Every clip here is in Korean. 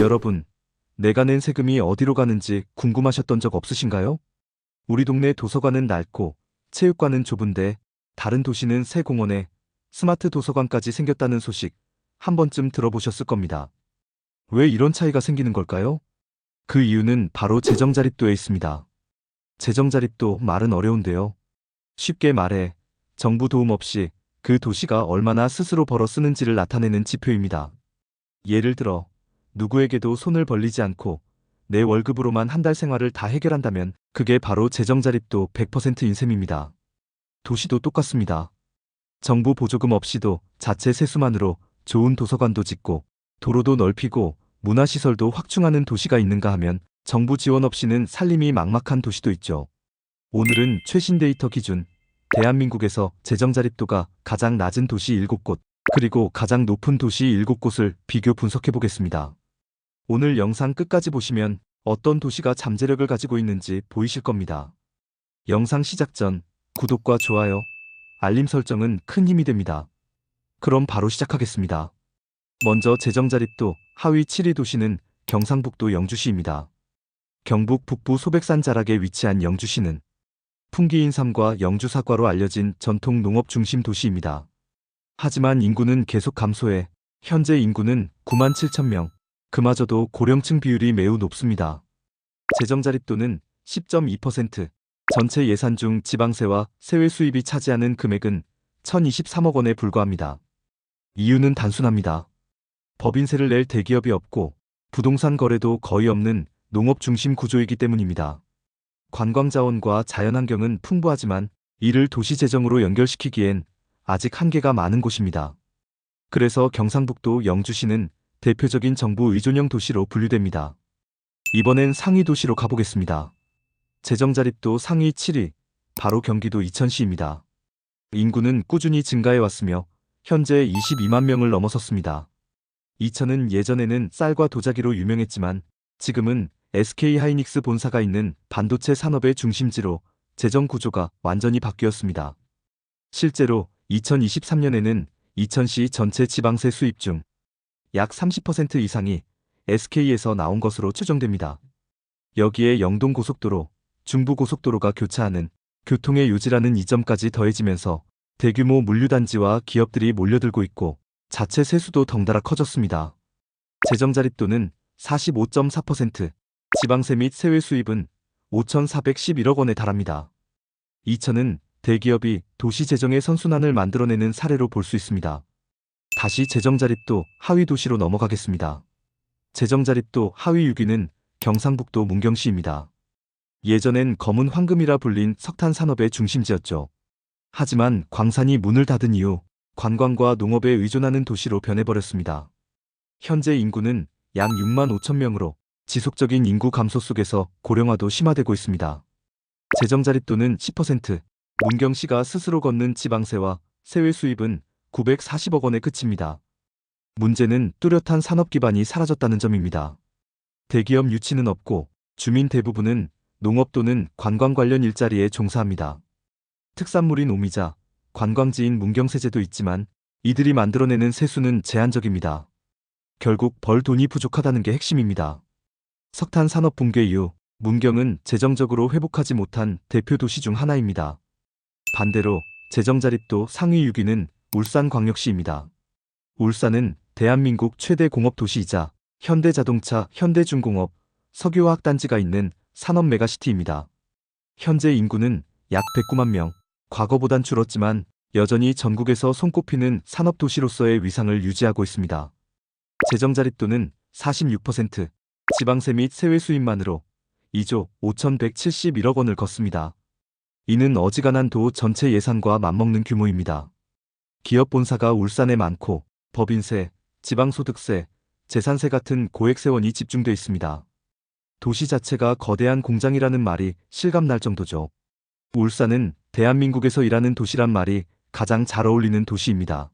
여러분, 내가 낸 세금이 어디로 가는지 궁금하셨던 적 없으신가요? 우리 동네 도서관은 낡고 체육관은 좁은데 다른 도시는 새 공원에 스마트 도서관까지 생겼다는 소식 한 번쯤 들어보셨을 겁니다. 왜 이런 차이가 생기는 걸까요? 그 이유는 바로 재정자립도에 있습니다. 재정자립도 말은 어려운데요. 쉽게 말해 정부 도움 없이 그 도시가 얼마나 스스로 벌어 쓰는지를 나타내는 지표입니다. 예를 들어 누구에게도 손을 벌리지 않고 내 월급으로만 한 달 생활을 다 해결한다면 그게 바로 재정자립도 100%인 셈입니다. 도시도 똑같습니다. 정부 보조금 없이도 자체 세수만으로 좋은 도서관도 짓고 도로도 넓히고 문화시설도 확충하는 도시가 있는가 하면 정부 지원 없이는 살림이 막막한 도시도 있죠. 오늘은 최신 데이터 기준 대한민국에서 재정자립도가 가장 낮은 도시 7곳 그리고 가장 높은 도시 7곳을 비교 분석해 보겠습니다. 오늘 영상 끝까지 보시면 어떤 도시가 잠재력을 가지고 있는지 보이실 겁니다. 영상 시작 전 구독과 좋아요, 알림 설정은 큰 힘이 됩니다. 그럼 바로 시작하겠습니다. 먼저 재정자립도 하위 7위 도시는 경상북도 영주시입니다. 경북 북부 소백산 자락에 위치한 영주시는 풍기인 삶과 영주 사과로 알려진 전통 농업 중심 도시입니다. 하지만 인구는 계속 감소해 현재 인구는 9만 7천 명, 그마저도 고령층 비율이 매우 높습니다. 재정자립도는 10.2%, 전체 예산 중 지방세와 세외 수입이 차지하는 금액은 1,023억 원에 불과합니다. 이유는 단순합니다. 법인세를 낼 대기업이 없고 부동산 거래도 거의 없는 농업 중심 구조이기 때문입니다. 관광 자원과 자연환경은 풍부하지만 이를 도시 재정으로 연결시키기엔 아직 한계가 많은 곳입니다. 그래서 경상북도 영주시는 대표적인 정부 의존형 도시로 분류됩니다. 이번엔 상위 도시로 가보겠습니다. 재정 자립도 상위 7위, 바로 경기도 이천시입니다. 인구는 꾸준히 증가해 왔으며 현재 22만 명을 넘어섰습니다. 이천은 예전에는 쌀과 도자기로 유명했지만 지금은 SK 하이닉스 본사가 있는 반도체 산업의 중심지로 재정 구조가 완전히 바뀌었습니다. 실제로 2023년에는 이천시 전체 지방세 수입 중 약 30% 이상이 SK에서 나온 것으로 추정됩니다. 여기에 영동고속도로, 중부고속도로가 교차하는 교통의 요지라는 이점까지 더해지면서 대규모 물류단지와 기업들이 몰려들고 있고 자체 세수도 덩달아 커졌습니다. 재정자립도는 45.4%, 지방세 및 세외 수입은 5,411억 원에 달합니다. 이천은 대기업이 도시 재정의 선순환을 만들어내는 사례로 볼 수 있습니다. 다시 재정자립도 하위 도시로 넘어가겠습니다. 재정자립도 하위 6위는 경상북도 문경시입니다. 예전엔 검은 황금이라 불린 석탄 산업의 중심지였죠. 하지만 광산이 문을 닫은 이후 관광과 농업에 의존하는 도시로 변해버렸습니다. 현재 인구는 약 6만 5천 명으로 지속적인 인구 감소 속에서 고령화도 심화되고 있습니다. 재정자립도는 10%, 문경시가 스스로 걷는 지방세와 세외 수입은 940억 원에 그칩니다. 문제는 뚜렷한 산업 기반이 사라졌다는 점입니다. 대기업 유치는 없고 주민 대부분은 농업 또는 관광 관련 일자리에 종사합니다. 특산물인 오미자, 관광지인 문경세제도 있지만 이들이 만들어내는 세수는 제한적입니다. 결국 벌 돈이 부족하다는 게 핵심입니다. 석탄 산업 붕괴 이후 문경은 재정적으로 회복하지 못한 대표 도시 중 하나입니다. 반대로 재정 자립도 상위 6위는 울산광역시입니다. 울산은 대한민국 최대 공업 도시이자 현대자동차, 현대중공업, 석유화학 단지가 있는 산업 메가시티입니다. 현재 인구는 약 109만 명, 과거보단 줄었지만 여전히 전국에서 손꼽히는 산업 도시로서의 위상을 유지하고 있습니다. 재정자립도는 46%, 지방세 및 세외 수입만으로 2조 5,171억 원을 걷습니다. 이는 어지간한 도 전체 예산과 맞먹는 규모입니다. 기업 본사가 울산에 많고 법인세, 지방소득세, 재산세 같은 고액세원이 집중돼 있습니다. 도시 자체가 거대한 공장이라는 말이 실감날 정도죠. 울산은 대한민국에서 일하는 도시란 말이 가장 잘 어울리는 도시입니다.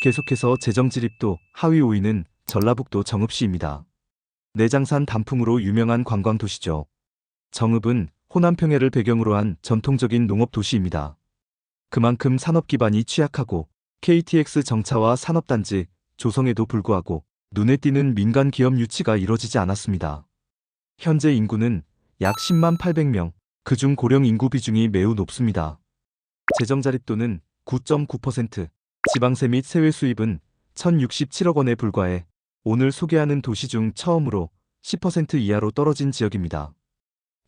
계속해서 재정지립도 하위 5위는 전라북도 정읍시입니다. 내장산 단풍으로 유명한 관광도시죠. 정읍은 호남평해를 배경으로 한 전통적인 농업 도시입니다. 그만큼 산업 기반이 취약하고 KTX 정차와 산업단지, 조성에도 불구하고 눈에 띄는 민간 기업 유치가 이뤄지지 않았습니다. 현재 인구는 약 10만 800명, 그중 고령 인구 비중이 매우 높습니다. 재정 자립도는 9.9%, 지방세 및 세외 수입은 1067억 원에 불과해 오늘 소개하는 도시 중 처음으로 10% 이하로 떨어진 지역입니다.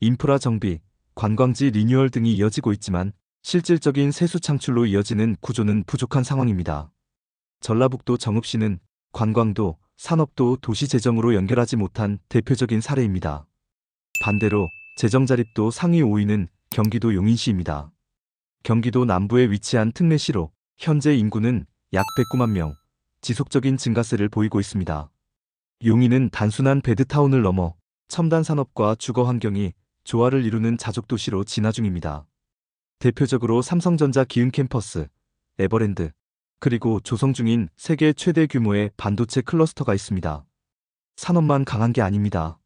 인프라 정비, 관광지 리뉴얼 등이 이어지고 있지만 실질적인 세수 창출로 이어지는 구조는 부족한 상황입니다. 전라북도 정읍시는 관광도, 산업도 도시 재정으로 연결하지 못한 대표적인 사례입니다. 반대로 재정 자립도 상위 5위는 경기도 용인시입니다. 경기도 남부에 위치한 특례시로 현재 인구는 약 109만 명, 지속적인 증가세를 보이고 있습니다. 용인은 단순한 베드타운을 넘어 첨단 산업과 주거 환경이 조화를 이루는 자족도시로 진화 중입니다. 대표적으로 삼성전자 기흥 캠퍼스, 에버랜드, 그리고 조성 중인 세계 최대 규모의 반도체 클러스터가 있습니다. 산업만 강한 게 아닙니다.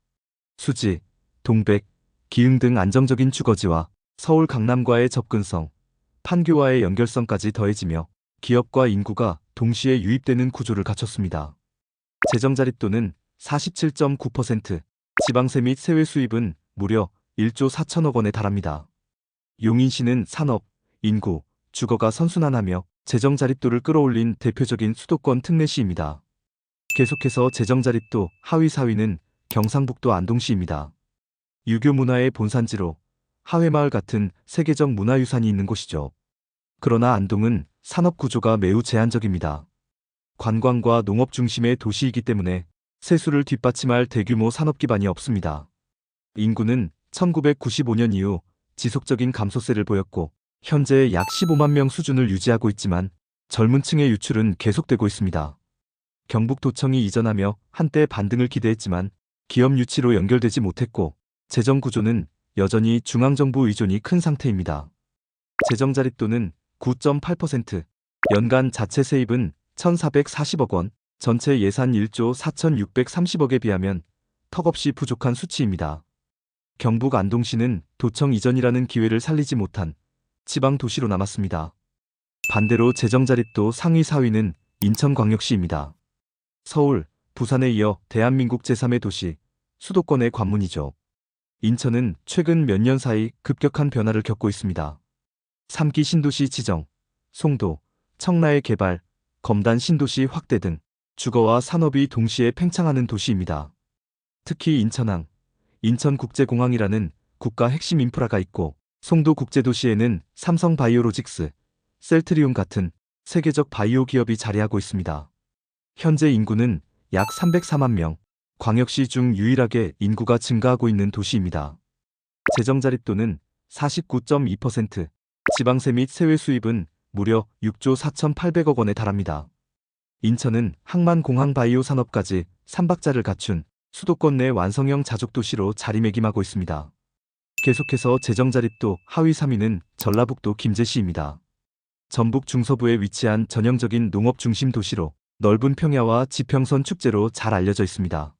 수지, 동백, 기흥 등 안정적인 주거지와 서울 강남과의 접근성, 판교와의 연결성까지 더해지며 기업과 인구가 동시에 유입되는 구조를 갖췄습니다. 재정 자립도는 47.9%, 지방세 및 세외 수입은 무려 1조 4천억 원에 달합니다. 용인시는 산업, 인구, 주거가 선순환하며 재정 자립도를 끌어올린 대표적인 수도권 특례시입니다. 계속해서 재정 자립도 하위 4위는 경상북도 안동시입니다. 유교 문화의 본산지로 하회마을 같은 세계적 문화유산이 있는 곳이죠. 그러나 안동은 산업 구조가 매우 제한적입니다. 관광과 농업 중심의 도시이기 때문에 세수를 뒷받침할 대규모 산업 기반이 없습니다. 인구는 1995년 이후 지속적인 감소세를 보였고 현재 약 15만 명 수준을 유지하고 있지만 젊은 층의 유출은 계속되고 있습니다. 경북도청이 이전하며 한때 반등을 기대했지만 기업 유치로 연결되지 못했고 재정 구조는 여전히 중앙정부 의존이 큰 상태입니다. 재정 자립도는 9.8%, 연간 자체 세입은 1,440억 원, 전체 예산 1조 4,630억에 비하면 턱없이 부족한 수치입니다. 경북 안동시는 도청 이전이라는 기회를 살리지 못한 지방 도시로 남았습니다. 반대로 재정 자립도 상위 4위는 인천광역시입니다. 서울, 부산에 이어 대한민국 제3의 도시, 수도권의 관문이죠. 인천은 최근 몇 년 사이 급격한 변화를 겪고 있습니다. 3기 신도시 지정, 송도, 청라의 개발, 검단 신도시 확대 등 주거와 산업이 동시에 팽창하는 도시입니다. 특히 인천항, 인천국제공항이라는 국가 핵심 인프라가 있고 송도 국제도시에는 삼성 바이오로직스, 셀트리온 같은 세계적 바이오 기업이 자리하고 있습니다. 현재 인구는 약 304만 명, 광역시 중 유일하게 인구가 증가하고 있는 도시입니다. 재정 자립도는 49.2%, 지방세 및 세외 수입은 무려 6조 4,800억 원에 달합니다. 인천은 항만 공항 바이오 산업까지 3박자를 갖춘 수도권 내 완성형 자족도시로 자리매김하고 있습니다. 계속해서 재정 자립도 하위 3위는 전라북도 김제시입니다. 전북 중서부에 위치한 전형적인 농업 중심 도시로 넓은 평야와 지평선 축제로 잘 알려져 있습니다.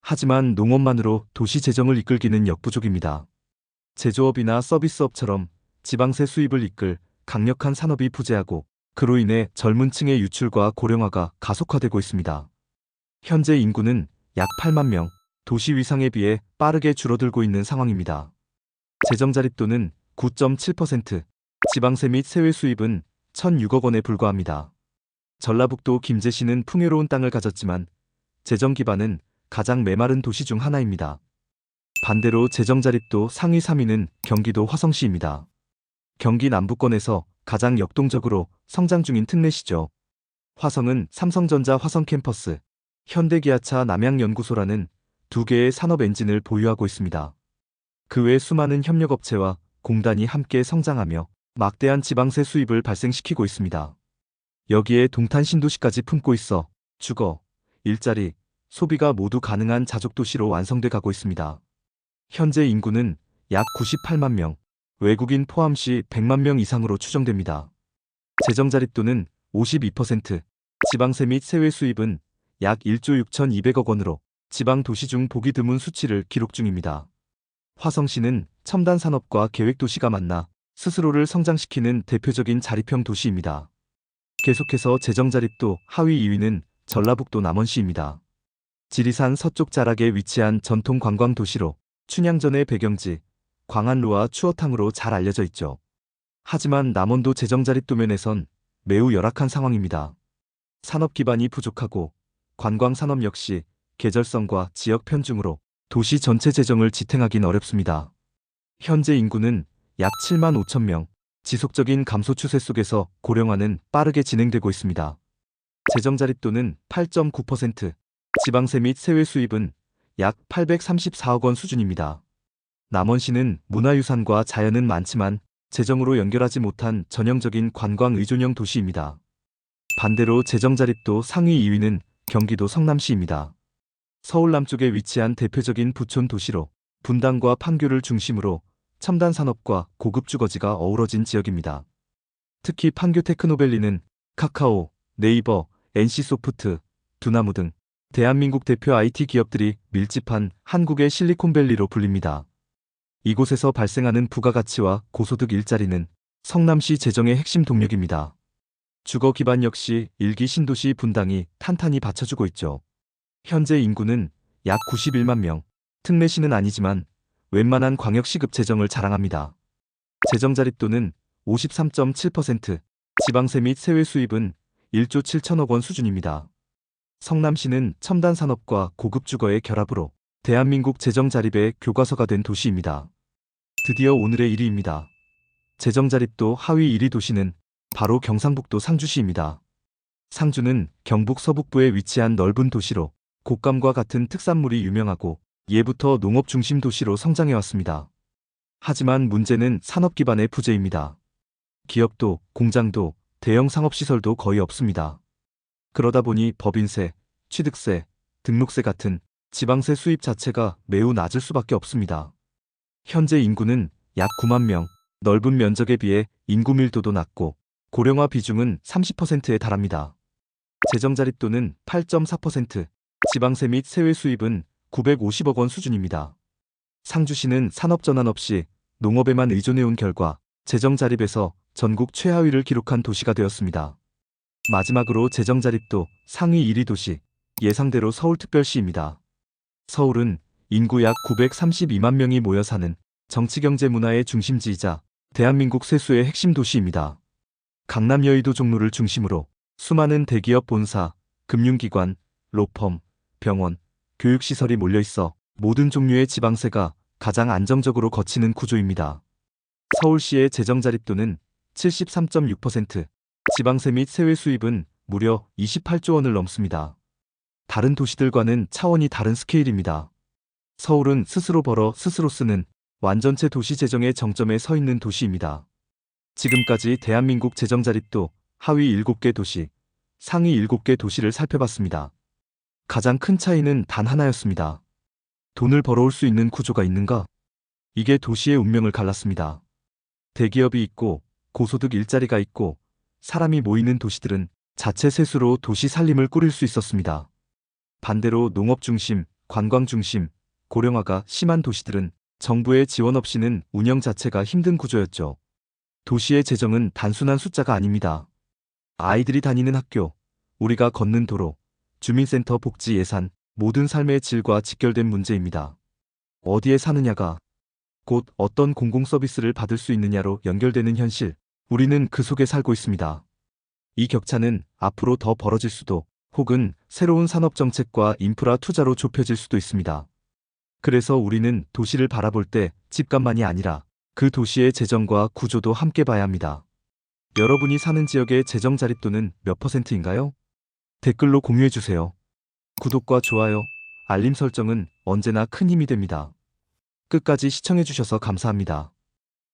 하지만 농업만으로 도시 재정을 이끌기는 역부족입니다. 제조업이나 서비스업처럼 지방세 수입을 이끌 강력한 산업이 부재하고 그로 인해 젊은 층의 유출과 고령화가 가속화되고 있습니다. 현재 인구는 약 8만 명, 도시 위상에 비해 빠르게 줄어들고 있는 상황입니다. 재정 자립도는 9.7%, 지방세 및 세외 수입은 1,006억 원에 불과합니다. 전라북도 김제시는 풍요로운 땅을 가졌지만 재정 기반은 가장 메마른 도시 중 하나입니다. 반대로 재정 자립도 상위 3위는 경기도 화성시입니다. 경기 남부권에서 가장 역동적으로 성장 중인 특례시죠. 화성은 삼성전자 화성 캠퍼스, 현대기아차 남양연구소라는 두 개의 산업 엔진을 보유하고 있습니다. 그 외 수많은 협력업체와 공단이 함께 성장하며 막대한 지방세 수입을 발생시키고 있습니다. 여기에 동탄 신도시까지 품고 있어 주거, 일자리, 소비가 모두 가능한 자족도시로 완성돼 가고 있습니다. 현재 인구는 약 98만 명, 외국인 포함 시 100만 명 이상으로 추정됩니다. 재정 자립도는 52%, 지방세 및 세외 수입은 약 1조 6,200억 원으로 지방 도시 중 보기 드문 수치를 기록 중입니다. 화성시는 첨단 산업과 계획 도시가 만나 스스로를 성장시키는 대표적인 자립형 도시입니다. 계속해서 재정 자립도 하위 2위는 전라북도 남원시입니다. 지리산 서쪽 자락에 위치한 전통 관광 도시로 춘향전의 배경지, 광안루와 추어탕으로 잘 알려져 있죠. 하지만 남원도 재정 자립 도 면에선 매우 열악한 상황입니다. 산업 기반이 부족하고 관광 산업 역시 계절성과 지역 편중으로 도시 전체 재정을 지탱하긴 어렵습니다. 현재 인구는 약 7만 5천 명, 지속적인 감소 추세 속에서 고령화는 빠르게 진행되고 있습니다. 재정 자립도는 8.9%, 지방세 및 세외 수입은 약 834억 원 수준입니다. 남원시는 문화유산과 자연은 많지만 재정으로 연결하지 못한 전형적인 관광 의존형 도시입니다. 반대로 재정 자립도 상위 2위는 경기도 성남시입니다. 서울 남쪽에 위치한 대표적인 부촌 도시로 분당과 판교를 중심으로 첨단 산업과 고급 주거지가 어우러진 지역입니다. 특히 판교 테크노밸리는 카카오, 네이버, NC소프트, 두나무 등 대한민국 대표 IT 기업들이 밀집한 한국의 실리콘밸리로 불립니다. 이곳에서 발생하는 부가가치와 고소득 일자리는 성남시 재정의 핵심 동력입니다. 주거 기반 역시 일기 신도시 분당이 탄탄히 받쳐주고 있죠. 현재 인구는 약 91만 명, 특례시는 아니지만 웬만한 광역시급 재정을 자랑합니다. 재정 자립도는 53.7%, 지방세 및 세외 수입은 1조 7천억 원 수준입니다. 성남시는 첨단 산업과 고급 주거의 결합으로 대한민국 재정 자립의 교과서가 된 도시입니다. 드디어 오늘의 1위입니다. 재정 자립도 하위 1위 도시는 바로 경상북도 상주시입니다. 상주는 경북 서북부에 위치한 넓은 도시로 곶감과 같은 특산물이 유명하고 예부터 농업 중심 도시로 성장해왔습니다. 하지만 문제는 산업 기반의 부재입니다. 기업도, 공장도, 대형 상업시설도 거의 없습니다. 그러다 보니 법인세, 취득세, 등록세 같은 지방세 수입 자체가 매우 낮을 수밖에 없습니다. 현재 인구는 약 9만 명, 넓은 면적에 비해 인구 밀도도 낮고 고령화 비중은 30%에 달합니다. 재정 자립도는 8.4%, 지방세 및 세외 수입은 950억 원 수준입니다. 상주시는 산업 전환 없이 농업에만 의존해온 결과 재정 자립에서 전국 최하위를 기록한 도시가 되었습니다. 마지막으로 재정 자립도 상위 1위 도시 예상대로 서울특별시입니다. 서울은 인구 약 932만 명이 모여 사는 정치 경제 문화의 중심지이자 대한민국 세수의 핵심 도시입니다. 강남 여의도 종로를 중심으로 수많은 대기업 본사, 금융기관, 로펌, 병원, 교육시설이 몰려 있어 모든 종류의 지방세가 가장 안정적으로 거치는 구조입니다. 서울시의 재정 자립도는 73.6%, 지방세 및 세외 수입은 무려 28조 원을 넘습니다. 다른 도시들과는 차원이 다른 스케일입니다. 서울은 스스로 벌어 스스로 쓰는 완전체 도시 재정의 정점에 서 있는 도시입니다. 지금까지 대한민국 재정 자립도 하위 7개 도시, 상위 7개 도시를 살펴봤습니다. 가장 큰 차이는 단 하나였습니다. 돈을 벌어올 수 있는 구조가 있는가? 이게 도시의 운명을 갈랐습니다. 대기업이 있고 고소득 일자리가 있고 사람이 모이는 도시들은 자체 세수로 도시 살림을 꾸릴 수 있었습니다. 반대로 농업 중심, 관광 중심, 고령화가 심한 도시들은 정부의 지원 없이는 운영 자체가 힘든 구조였죠. 도시의 재정은 단순한 숫자가 아닙니다. 아이들이 다니는 학교, 우리가 걷는 도로, 주민센터 복지 예산, 모든 삶의 질과 직결된 문제입니다. 어디에 사느냐가 곧 어떤 공공 서비스를 받을 수 있느냐로 연결되는 현실, 우리는 그 속에 살고 있습니다. 이 격차는 앞으로 더 벌어질 수도 혹은 새로운 산업 정책과 인프라 투자로 좁혀질 수도 있습니다. 그래서 우리는 도시를 바라볼 때 집값만이 아니라 그 도시의 재정과 구조도 함께 봐야 합니다. 여러분이 사는 지역의 재정 자립도는 몇 퍼센트인가요? 댓글로 공유해주세요. 구독과 좋아요, 알림 설정은 언제나 큰 힘이 됩니다. 끝까지 시청해주셔서 감사합니다.